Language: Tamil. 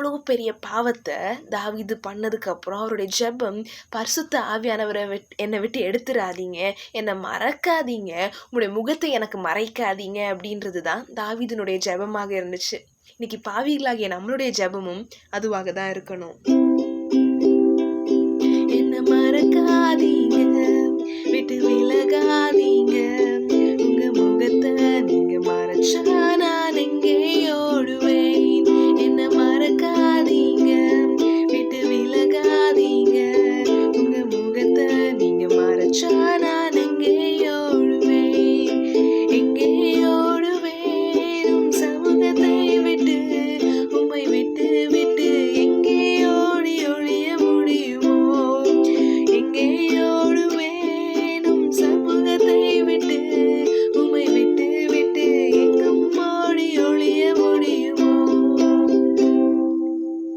அவ்வளோ பெரிய பாவத்தை தாவீது பண்ணதுக்கப்புறம் அவருடைய ஜெபம் பரிசுத்த ஆவியானவரை விட் என்னை விட்டு எடுத்துடாதீங்க. என்னை மறக்காதீங்க. உங்களுடைய முகத்தை எனக்கு மறைக்காதீங்க அப்படின்றது தான் தாவிதனுடைய ஜெபமாக இருந்துச்சு. இன்னைக்கு பாவிகளாகிய நம்மளுடைய ஜெபமும் அதுவாக தான் இருக்கணும். China.